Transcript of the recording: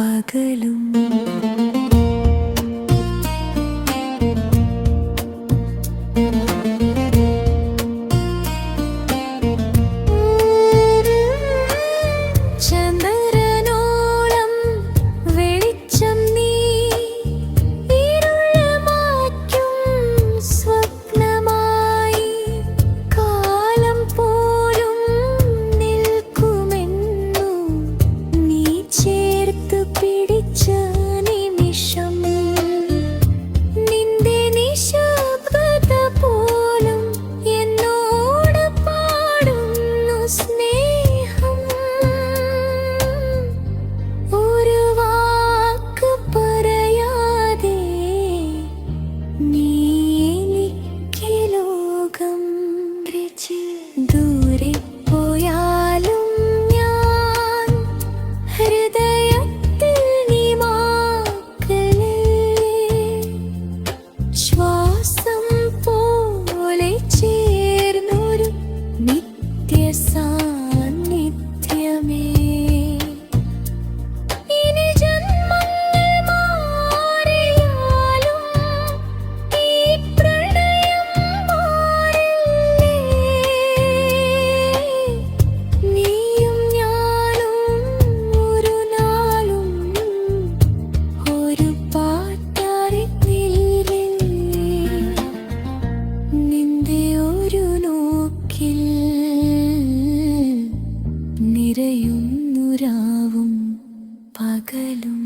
പകലും ദൂരെ പോയാലും ഞാൻ ഹൃദയത്തിൽ നീ ശ്വാസം പകലും